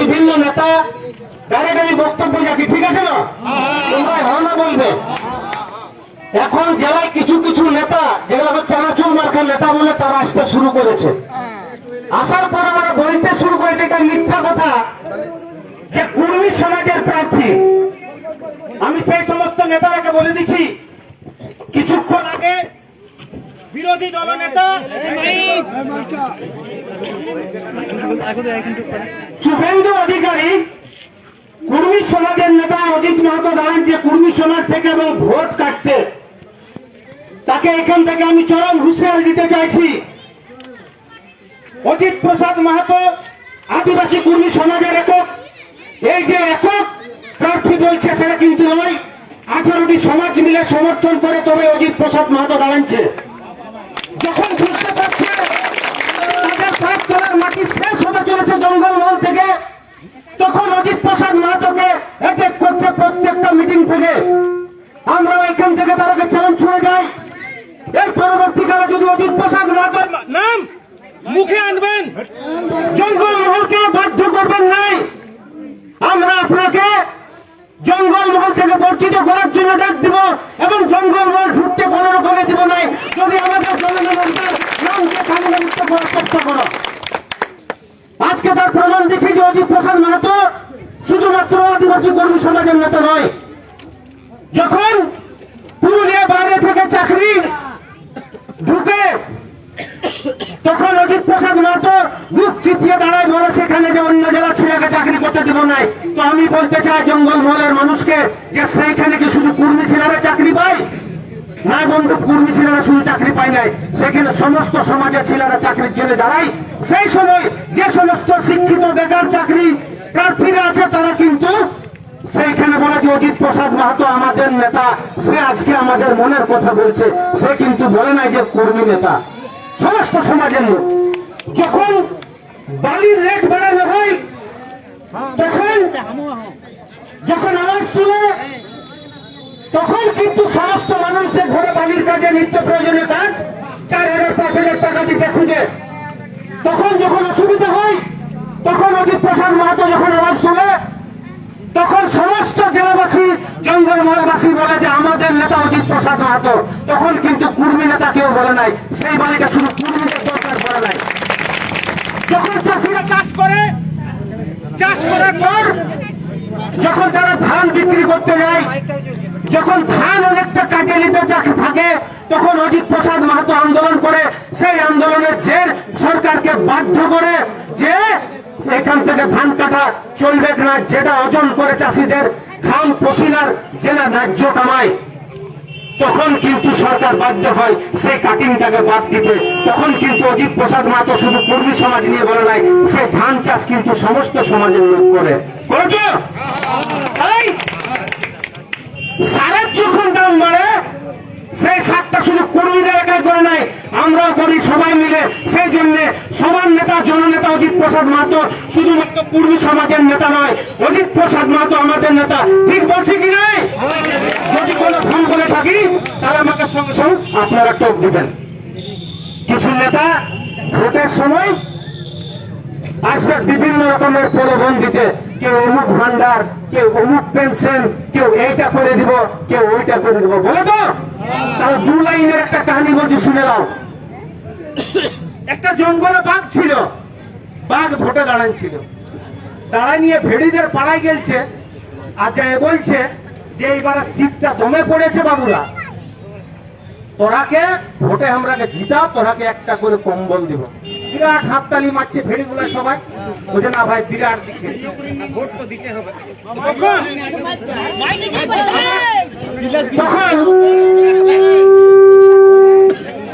বিভিন্ন নেতা গাড়ি গাড়ি বক্তব্য যাচ্ছে ঠিক আছে না? তোমরা হরনা বলবে। এখন জেলায় কিছু কিছু নেতা, যেগুলো চানাচুর মার্কার নেতা বলে তারা আসতে শুরু করেছে। আসার পর আমরা বলতে শুরু করেছে, এটা মিথ্যা কথা, যে কুর্মী সমাজের প্রার্থী। আমি সেই সমস্ত নেতারাকে বলে দিচ্ছি, কিছুক্ষণ আগে বিরোধী দলনেতা শুভেন্দু অধিকারী, কুর্মী সমাজের নেতা অজিত মাহাতো দাঁড়ান যে কুর্মী সমাজ থেকে এবং ভোট কাটতে। তাকে এখান থেকে আমি চরম হুঁশিয়ার দিতে চাইছি। অজিত প্রসাদ মাহাতো আদিবাসী কুর্মী সমাজের একক। এই যে একক প্রার্থী বলছে সেটা কিন্তু নয়, আঠারোটি সমাজ মিলে সমর্থন করে তবে অজিত প্রসাদ মাহাতো দাঁড়াচ্ছে যখন মাটি শেষ হতে চলেছে জঙ্গলমহল থেকে? তখন অজিত প্রসাদ মাহাতোকে অ্যাটেক করছে প্রত্যেকটা মিটিং থেকে, আমরা এখান থেকে তাদেরকে চ্যালেঞ্জ ছুঁড়ে যাই। এর পরবর্তীকালে যদি অজিত প্রসাদ মাহাতোর নাম মুখে আনবেন জঙ্গলমহলকে বাধ্য করবেন নাই। আমরা আপনাকে জঙ্গলমহল থেকে বর্জিত করার জন্য ডাক দিব এবং জঙ্গলমহল ঢুকতে কোনো রকমে দিব নাই। যদি আমাদের জনগণের নামকে চেষ্টা করো। আজকে তার প্রমাণ দিচ্ছে যে অজিত প্রসাদ মাহাতো শুধুমাত্র আদিবাসী কর্মী সমাজের নেতা নয়। যখন পুরুলিয়া বাইরে থেকে চাকরি ঢুকে তখন অজিত প্রসাদ মাহাতো মুখ চিপিয়ে দাঁড়ায়, বলে সেখানে যে অন্য জেলা ছেলেকে চাকরি করতে দিব নাই। তো আমি বলতে চাই জঙ্গল মহলের মানুষকে যে সেইখানে কি শুধু কুর্মী ছেলেরা চাকরি পায়? না বন্ধু, কুর্মী ছেলেরা শুধু চাকরি পায় নাই। সেখানে সমস্ত সমাজের ছেলেরা চাকরির জন্য দাঁড়ায়। সেই সময় যে সমস্ত শিক্ষিত বেকার চাকরি প্রার্থীরা আছে, তারা কিন্তু সেইখানে বলে যে অজিত প্রসাদ মাহাতো আমাদের নেতা। সে আজকে আমাদের মনের কথা বলছে। সে কিন্তু বলে নাই যে কর্মী নেতা। সমস্ত সমাজের লোক। যখন বালির রেট বাড়ানো হয়, তখন যখন আওয়াজ তুলে, তখন কিন্তু সমস্ত মানুষ যে ঘরে বালির কাজে নিত্য প্রয়োজনীয় কাজ, চার হাজার, পাঁচ হাজার টাকা দিতে খুঁজে। তখন যখন অসুবিধা হয়, তখন অজিত প্রসাদ মাহাতো যখন আওয়াজ তুলে, তখন সমস্ত জেলাবাসী জঙ্গলমহলবাসী বলে যে আমাদের নেতা অজিত প্রসাদ মাহাতো। তখন কিন্তু কুর্মী নেতা কেউ বলে নাই, সেই বাড়িটা শুধু কুর্মীদের দরকার বলে নাই। যখন চাষিরা চাষ করে, চাষ করার পর, যখন তারা ধান বিক্রি করতে যায়, যখন ধান অনেকটা কাটে নিতে থাকে তখন অজিত প্রসাদ মাহাতো আন্দোলন করে, সেই আন্দোলনের জের সরকারকে বাধ্য করে যে এখান থেকে ধান কাটা চলবে না যেটা অর্জন করে চাষিদের ঘাম পশিনার জেলা ন্যায্য কামায় তখন কিন্তু সরকার বাধ্য হয় সেই কাটিংটাকে বাদ দিতে। তখন কিন্তু অজিত প্রসাদ মাহাতো শুধু কর্মী সমাজ নিয়ে বলে নাই, সে ধান চাষ কিন্তু সমস্ত সমাজের লোক করে। সারের যখন দাম বাড়ে সেই সারটা শুধু কর্মীরা একাই করে নাই আমরাও করি সবাই মিলে। সেই জন্য সবার নেতা, জননেতা অজিত প্রসাদ মাহাতো শুধুমাত্র কর্মী সমাজের নেতা নয়, অজিত প্রসাদ মাহাতো আমাদের নেতা। ঠিক বলছি কি নাই? যদি কোনো ভুল করে থাকি, তাহলে আমাকে সঙ্গে সঙ্গে আপনারা টোপ দিবেন। কিছু নেতা ভোটের সময় আসবে বিভিন্ন রকমের প্রলোভন কেউ অমুক ভান্ডার, কেউ অমুক পেনশন, কেউ এইটা করে দিব, কেউ ওইটা করে দিব, বলে তো? তাহলে দু লাইনের একটা কাহিনী বলছি, শুনে নাও। একটা জঙ্গলে বাঘ ছিল। বাঘ ভোটে দাঁড়ান ছিল। দাঁড়ায় নিয়ে ভেড়িদের পাড়ায় গেলছে। আচ্ছা এ বলছে যে, এইবার শীতটা দমে পড়েছে বাবুরা। তোরাকে ভোটে আমরাকে জিতা তোরাকে একটা করে কম্বল দিব। বিরাট হাততালি মারছে ভেড়িগুলো সবাই। বুঝে না ভাই বিরাট দিচ্ছে। ভোট তো দিতে হবে। তখন তখন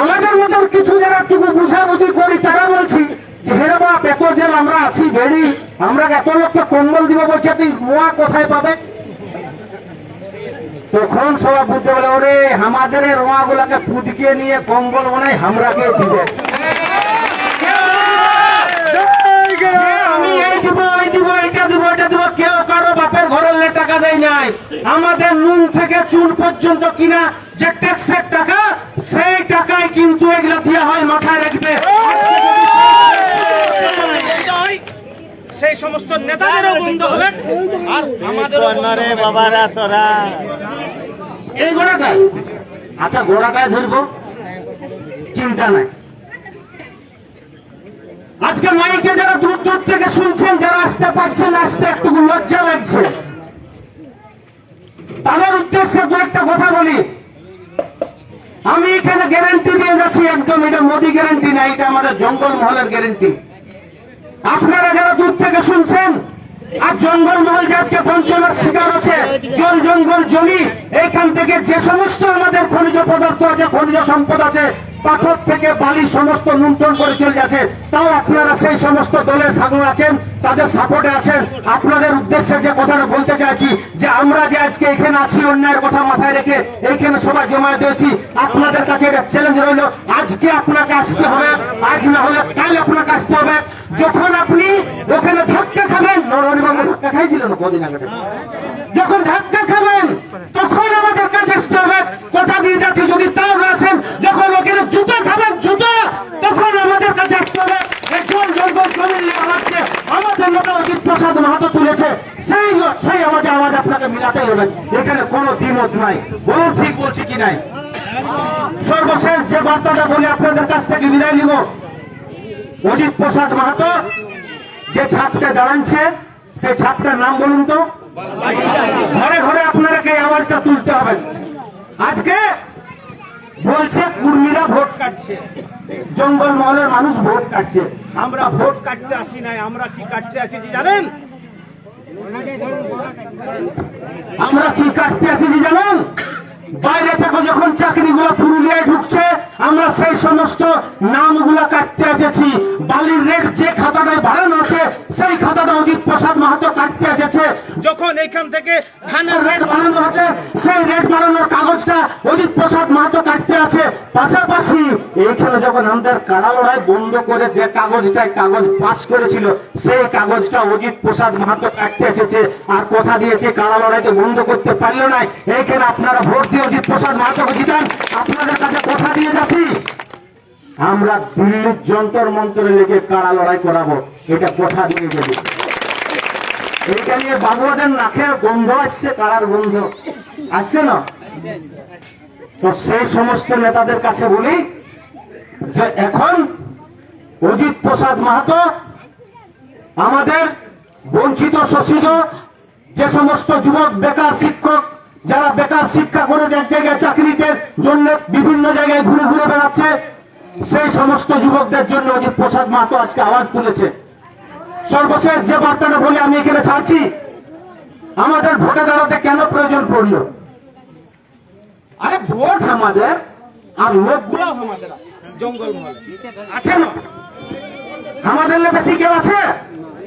আমাদের মতন কিছু যারা টুকু বুঝাবুঝি করি তারা বলছি যে হেরে বা গাছি বেড়ি আমরা এত লোককে কম্বল দিব বলছে তুই মোয়া কোথায় পাবে? তখন সবাই বুঝতে পারলে ওরে আমাদের রোয়া গুলাকে ফুদকে নিয়ে কম্বল বানাই দিবে। আমি এই দিব এই দিব এটা দিব এটা দিব। কেউ কারও বাপের ঘরের টাকা দেয় নাই। আমাদের নুন থেকে চুন পর্যন্ত কিনা যে ট্যাক্সের টাকা সেই টাকায় কিন্তু এগুলো দেওয়া হয় মাথায় রাখবে। সেই সমস্ত নেতাদেরও বন্ধ হবে। আর আমাদেরও বন্ধ রে হবে। বাবারা তোরা। এই গোড়াটায়? আচ্ছা গোড়াটায় ধরবো। চিন্তা নাই। আজকে মাইকে যারা দূর দূর থেকে শুনছেন, যারা আসতে পারছেন, আসতে একটু লজ্জা লাগছে। তাদের উদ্দেশ্যে দু একটা কথা বলি। আমি এখানে গ্যারান্টি দিয়ে যাচ্ছি, একদম এটা মোদি গ্যারান্টি না, এটা আমাদের জঙ্গল মহলের গ্যারান্টি আপনারা যারা দূর থেকে শুনছেন আর জঙ্গল মহল যে আজকে বঞ্চনার শিকার আছে, জল জঙ্গল জমি, এখান থেকে যে সমস্ত আমাদের খনিজ পদার্থ আছে, খনিজ সম্পদ আছে পাথর থেকে বালি সমস্ত লুণ্ঠন করে চলে যাচ্ছে তাও আপনারা সেই সমস্ত দলের সাগর আছেন, তাদের সাপোর্টে আছেন। আপনাদের উদ্দেশ্যে যে কথাটা বলতে চাইছি, যে আমরা যে আজকে এখানে আছি, অন্যায়ের কথা মাথায় রেখে এইখানে সবাই জমা দিয়েছি আপনাদের কাছে এটা চ্যালেঞ্জ রইল। আজকে আপনাকে আসতে হবে, আজ না হলে কাল আপনাকে আসতে হবে। যখন আপনি ওখানে ধাক্কা খাবেন নরনিবাবু ধাক্কা খাইছিলেন কদিন আগে? যখন ধাক্কা খাবেন, তখন আমাদের কাছে আসতে হবে। কথা দিয়ে যাচ্ছে, যদি তাও না আসেন যখন ওখানে জুতো খাবেন জুতো তখন আমাদের কাছে আসতে হবে একজন জঙ্গল জমির আমাকে আমাদের প্রসাদ মাহাতো তুলেছে, সেই সেই আওয়াজে আওয়াজ আপনাকে মিলাতেই হবে। এখানে কোনো দ্বিমত নাই। বলুন ঠিক বলছি কি নাই? সর্বশেষ যে বার্তাটা আপনাদের কাছ থেকে বিদায় নিব। অজিত প্রসাদ মাহাতো, যে ছাপটা দাঁড়াচ্ছে সেই ছাপটার নাম বলুন তো। ঘরে ঘরে আপনারাকে আওয়াজটা তুলতে হবে। আজকে বলছে কুর্মীরা ভোট কাটছে। জঙ্গল মহলের মানুষ ভোট কাটছে। আমরা ভোট কাটতে আসি নাই, আমরা কি কাটতে আসিছি জানেন? আমরা কি কাটতে আসিছি জানেন? বাইরে থেকে যখন চাকরিগুলো পুরুলিয়ায় ঢুকছে, আমরা সেই সমস্ত নামগুলা কাটতে এসেছি। বালির রেট যে খাতাটায় বাড়ানো আছে, সেই খাতাটা অজিত যখন এইখান থেকে ধানের রেট বাড়ানো আছে, সেই রেট বাড়ানোর কাগজটা অজিত প্রসাদ মাহাতো কাটতে আছে। পাশাপাশি এইখানে যখন আমাদের বন্ধ করে যে কাগজটায় কাগজ পাস করেছিল, সেই কাগজটা অজিত প্রসাদ মাহাতো কাটতে এসেছে আর কথা দিয়েছে কাড়া লড়াইকে বন্ধ করতে পারল না। এইখানে আপনারা ভোট দিয়ে অজিত প্রসাদ মাহাতোকে জিতান। আপনাদের কাছে কথা দিয়ে যাচ্ছি। আমরা দিল্লির যন্তর মন্ত্রে লেগে কাড়া লড়াই করাবো, এটা কথা দিয়ে এইটা নিয়ে বাবুদের নাকে গন্ধ আসছে, কারার গন্ধ। আসছে না? তো সেই সমস্ত নেতাদের কাছে বলি যে, এখন অজিত প্রসাদ মাহাতো, আমাদের বঞ্চিত শোষিত যে সমস্ত যুবক, বেকার শিক্ষক, যারা বেকার শিক্ষা করে এক জায়গায় চাকরিতে জন্য বিভিন্ন জায়গায় ঘুরে ঘুরে বেড়াচ্ছে, সেই সমস্ত যুবকদের জন্য অজিত প্রসাদ মাহাতো আজকে আওয়াজ তুলেছে। সর্বশেষ যে বার্তাটা বলে, আমি এখানে ছাড়ছি। আমাদের ভোটে দাঁড়াতে কেন প্রয়োজন পড়ল? আরে ভোট আমাদের, আর লোকগুলো আমাদের জঙ্গল আছে না? আমাদের বেশি কেউ আছে?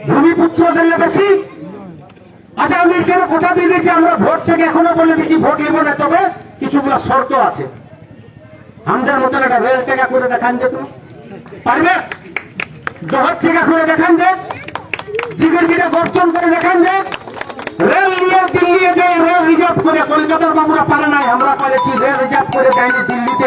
ভূমিপুত্রদের বেশি? আচ্ছা আমি এখানে কথা দিয়ে দিয়েছি? আমরা ভোট থেকে এখনও বলে দিচ্ছি ভোট নেব না, তবে কিছুগুলো শর্ত আছে। আমাদের মতন একটা রেল টেকা করে দেখান যে যেত পারবে? জহর টেকা করে দেখান যে। জিগের জিরে বর্তন করে দেখান যে রেল নিয়ে দিল্লি যে রেল রিজার্ভ করে, কলকাতার বাবুরা পারে নাই, আমরা পারেছি, রেল দিল্লিতে।